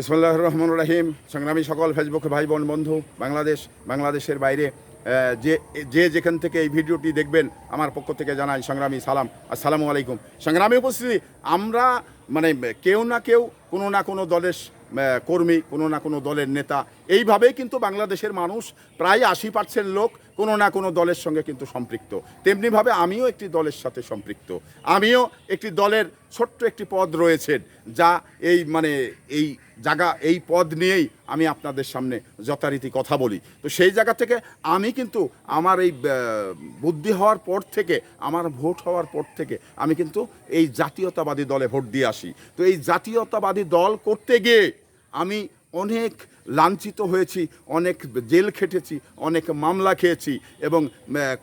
ইসমুল্লাহ রহমান রাহিম। সংগ্রামী সকল ফেসবুক ভাই, বোন, বন্ধু, বাংলাদেশ, বাংলাদেশের বাইরে যে যে যেখান থেকে এই ভিডিওটি দেখবেন, আমার পক্ষ থেকে জানাই সংগ্রামী সালাম। আসসালামু আলাইকুম। সংগ্রামী উপস্থিতি, আমরা মানে কেউ না কেউ কোনো না কোনো দলের কর্মী, কোনো না কোনো দলের নেতা এইভাবেই কিন্তু বাংলাদেশের মানুষ প্রায় আশি পার্সেন্ট লোক কোনো না কোনো দলের সঙ্গে কিন্তু সম্পৃক্ত। তেমনিভাবে আমিও একটি দলের সাথে সম্পৃক্ত। আমিও একটি দলের ছোট্ট একটি পদ রয়েছেন যা এই মানে এই জায়গা, এই পদ নিয়েই আমি আপনাদের সামনে যথারীতি কথা বলি। তো সেই জায়গা থেকে আমি কিন্তু আমার এই বুদ্ধি হওয়ার পর থেকে, আমার ভোট হওয়ার পর থেকে আমি কিন্তু এই জাতীয়তাবাদী দলে ভোট দিয়ে আসি। তো এই জাতীয়তাবাদী দল করতে গিয়ে আমি অনেক লাঞ্ছিত হয়েছি, অনেক জেল খেটেছি, অনেক মামলা খেয়েছি এবং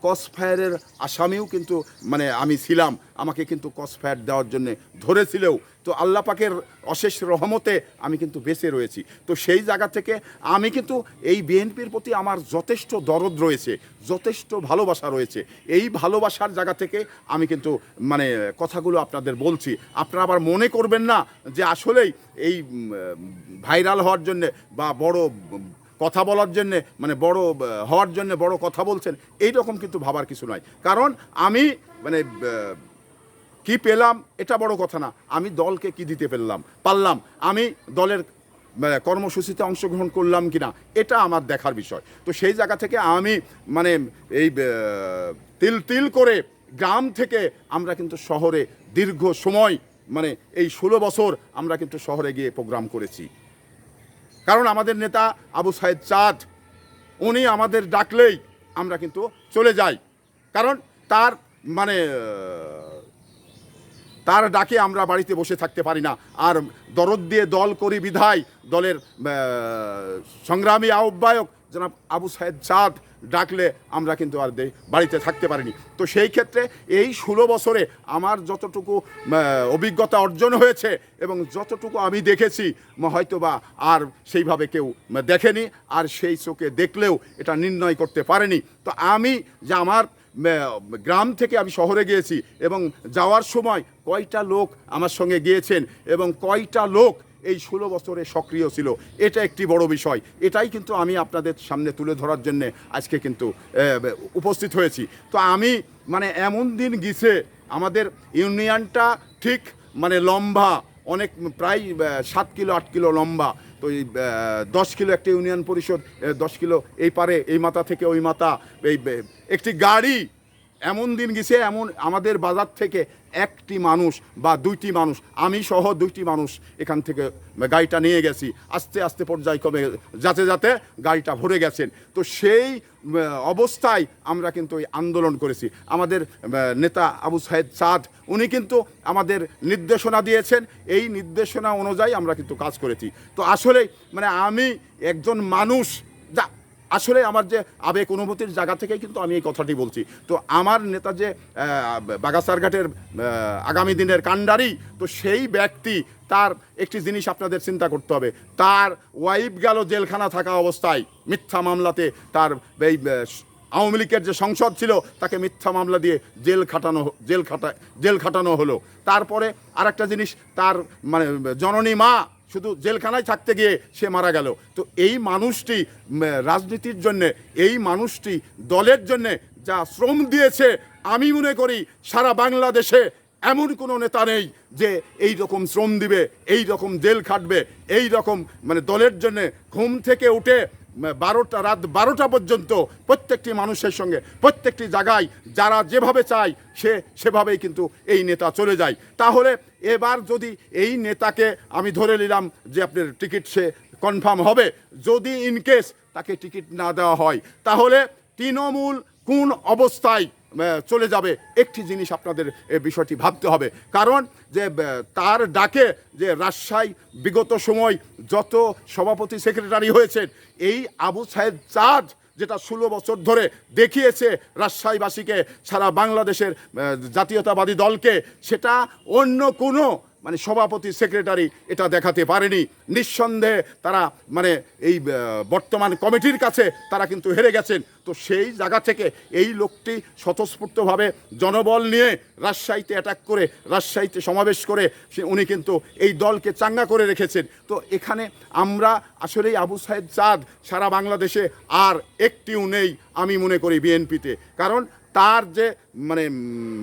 কসফায়ারের আসামিও কিন্তু মানে আমি ছিলাম। আমাকে কিন্তু কসফায়ার দেওয়ার জন্য ধরেছিলেও, তো আল্লাহ পাকের অশেষ রহমতে আমি কিন্তু বেঁচে রয়েছি। তো সেই জায়গা থেকে আমি কিন্তু এই বিএনপির প্রতি আমার যথেষ্ট দরদ রয়েছে, যথেষ্ট ভালোবাসা রয়েছে। এই ভালোবাসার জায়গা থেকে আমি কিন্তু মানে কথাগুলো আপনাদের বলছি। আপনারা আবার মনে করবেন না যে আসলেই এই ভাইরাল হওয়ার জন্যে বা বড়, কথা বলার জন্যে মানে বড়, হওয়ার জন্য বড় কথা বলছেন এই রকম কিন্তু ভাবার কিছু নয় কারণ আমি মানে কি পেলাম এটা বড় কথা না। আমি দলকে কি দিতে পেলাম? পারলাম। আমি দলের মানে, কর্মসূচিতে অংশগ্রহণ করলাম কিনা এটা আমার দেখার বিষয়। তো সেই জায়গা থেকে আমি মানে এই তিল তিল করে গ্রাম থেকে আমরা কিন্তু শহরে দীর্ঘ সময় মানে এই ষোলো বছর আমরা কিন্তু শহরে গিয়ে প্রোগ্রাম করেছি। কারণ আমাদের নেতা আবু সাহেদ চাঁদ উনি আমাদের ডাকলেই আমরা কিন্তু চলে যাই। কারণ তার মানে তার ডাকে আমরা বাড়িতে বসে থাকতে পারি না। আর দরদ দিয়ে দল করি বিধায়, দলের সংগ্রামী আহ্বায়ক জনাব আবু সাহেদ চাঁদ ডাকলে আমরা কিন্তু আর বাড়িতে থাকতে পারিনি। তো সেই ক্ষেত্রে এই ষোলো বছরে আমার যতটুকু অভিজ্ঞতা অর্জন হয়েছে এবং যতটুকু আমি দেখেছি হয়তো বা আর সেইভাবে কেউ দেখেনি, আর সেই চোখে দেখলেও এটা নির্ণয় করতে পারেনি। তো আমি যে আমার গ্রাম থেকে আমি শহরে গিয়েছি এবং যাওয়ার সময় কয়টা লোক আমার সঙ্গে গিয়েছেন এবং কয়টা লোক এই ষোলো বছরে সক্রিয় ছিল? এটা একটি বড় বিষয়। এটাই কিন্তু আমি আপনাদের সামনে তুলে ধরার জন্য আজকে কিন্তু উপস্থিত হয়েছি। তো আমি মানে এমন দিন গিয়েছে আমাদের ইউনিয়নটা ঠিক মানে লম্বা, অনেক, প্রায় সাত কিলো, আট কিলো লম্বা। তো এই দশ কিলো একটা ইউনিয়ন পরিষদ দশ কিলো এই পারে, এই মাথা থেকে ওই মাথা, এই একটি গাড়ি এমন দিন গেছে, এমন আমাদের বাজার থেকে একটি মানুষ বা দুইটি মানুষ, আমি সহ দুইটি মানুষ এখান থেকে গাড়িটা নিয়ে গেছি। আস্তে আস্তে পর্যায় পর্যায়ক্রমে যাতে যাতে গাড়িটা ভরে গেছেন। তো সেই অবস্থায় আমরা কিন্তু এই আন্দোলন করেছি। আমাদের নেতা আবু সাহেদ চাঁদ উনি কিন্তু আমাদের নির্দেশনা দিয়েছেন। এই নির্দেশনা অনুযায়ী আমরা কিন্তু কাজ করেছি। তো আসলে মানে আমি একজন মানুষ, যা আসলে আমার যে আবেগ অনুভূতির জায়গা থেকেই কিন্তু আমি এই কথাটি বলছি। তো আমার নেতা যে বাগাসারঘাটের আগামী দিনের কাণ্ডারি, তো সেই ব্যক্তি তার একটি জিনিস আপনাদের চিন্তা করতে হবে। তার ওয়াইফ গেল জেলখানা থাকা অবস্থায়, মিথ্যা মামলাতে তার এই আওয়ামী লীগের যে সংসদ ছিল, তাকে মিথ্যা মামলা দিয়ে জেল খাটানো, জেল খাটা, জেল খাটানো হলো। তারপরে আরেকটা জিনিস, তার মানে জননী মা শুধু জেলখানায় থাকতে গিয়ে সে মারা গেল। তো এই মানুষটি রাজনীতির জন্যে, এই মানুষটি দলের জন্যে যা শ্রম দিয়েছে, আমি মনে করি সারা বাংলাদেশে এমন কোনো নেতা নেই যে এই রকম শ্রম দিবে এই রকম জেল খাটবে এই রকম মানে দলের জন্যে ঘুম থেকে উঠে বারোটা রাত বারোটা পর্যন্ত প্রত্যেকটি মানুষের সঙ্গে, প্রত্যেকটি জায়গায় যারা যেভাবে চায় সে সেভাবেই কিন্তু এই নেতা চলে যায়। তাহলে এবার যদি এই নেতাকে আমি ধরে নিলাম যে আপনার টিকিট সে কনফার্ম হবে, যদি ইনকেস তাকে টিকিট না দেওয়া হয়, তাহলে তৃণমূল কোন অবস্থায় চলে যাবে একটি জিনিস আপনাদের বিষয়টি ভাবতে হবে। কারণ যে তার ডাকে যে রাজশাহী বিগত সময় যত সভাপতি সেক্রেটারি হয়েছেন, এই আবু সাহেব চাঁদ যেটা ষোলো বছর ধরে দেখিয়েছে রাজশাহীবাসীকে সারা বাংলাদেশের জাতীয়তাবাদী দলকে সেটা অন্য কোনো মানে সভাপতি সেক্রেটারি এটা দেখাতে পারেনি। নিঃসন্দেহে তারা মানে এই বর্তমান কমিটির কাছে তারা কিন্তু হেরে গেছেন। তো সেই জায়গা থেকে এই লোকটি স্বতঃস্ফূর্তভাবে জনবল নিয়ে রাজশাহীতে অ্যাটাক করে, রাজশাহীতে সমাবেশ করে, সে উনি কিন্তু এই দলকে চাঙ্গা করে রেখেছেন। তো এখানে আমরা আসলেই আবু সাহেব চাঁদ সারা বাংলাদেশে আর একটিও নেই আমি মনে করি বিএনপিতে। কারণ তার যে মানে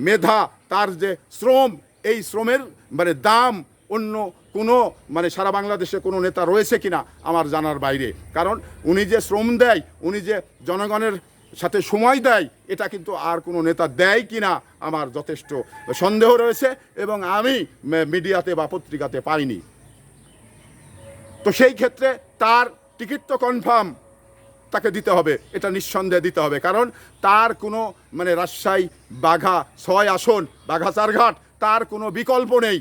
মেধা, তার যে শ্রম এই শ্রমের মানে দাম অন্য কোনো মানে সারা বাংলাদেশে কোনো নেতা রয়েছে কিনা আমার জানার বাইরে। কারণ উনি যে শ্রম দেয়, উনি যে জনগণের সাথে সময় দেয়, এটা কিন্তু আর কোনো নেতা দেয় কিনা আমার যথেষ্ট সন্দেহ রয়েছে এবং আমি মিডিয়াতে বা পত্রিকাতে পাইনি। তো সেই ক্ষেত্রে তার টিকিট তো কনফার্ম তাকে দিতে হবে, এটা নিঃসন্দেহে দিতে হবে। কারণ তার কোনো মানে রাজশাহী বাঘা ছয় আসন, বাঘা চারঘাট তার কোনো বিকল্প নেই।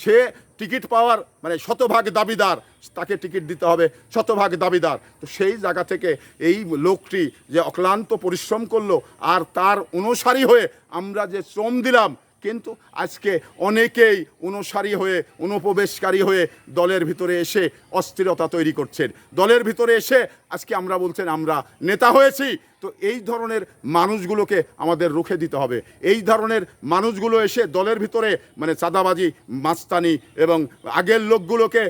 সে টিকিট পাওয়ার মানে শতভাগ দাবিদার, তাকে টিকিট দিতে হবে শতভাগ দাবিদার। তো সেই জায়গা থেকে এই লোকটি যে অক্লান্ত পরিশ্রম করল আর তার অনুসারী হয়ে আমরা যে শ্রম দিলাম, কিন্তু আজকে অনেকেই অনুসারী হয়ে, অনুপ্রবেশকারী হয়ে দলের ভিতরে এসে অস্থিরতা তৈরি করছেন। দলের ভিতরে এসে আজকে আমরা বলছেন আমরা নেতা হয়েছি। তো এই ধরনের মানুষগুলোকে আমাদের রুখে দিতে হবে। এই ধরনের মানুষগুলো এসে দলের ভিতরে মানে চাঁদাবাজি, মাস্তানি এবং আগের লোকগুলোকে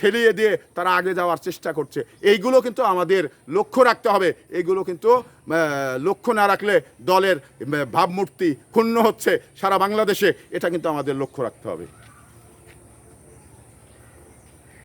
ঠেলিয়ে দিয়ে তারা আগে যাওয়ার চেষ্টা করছে। এইগুলো কিন্তু আমাদের লক্ষ্য রাখতে হবে। এইগুলো কিন্তু লক্ষ্য না রাখলে দলের ভাবমূর্তি ক্ষুণ্ণ হচ্ছে সারা বাংলাদেশে। এটা কিন্তু আমাদের লক্ষ্য রাখতে হবে।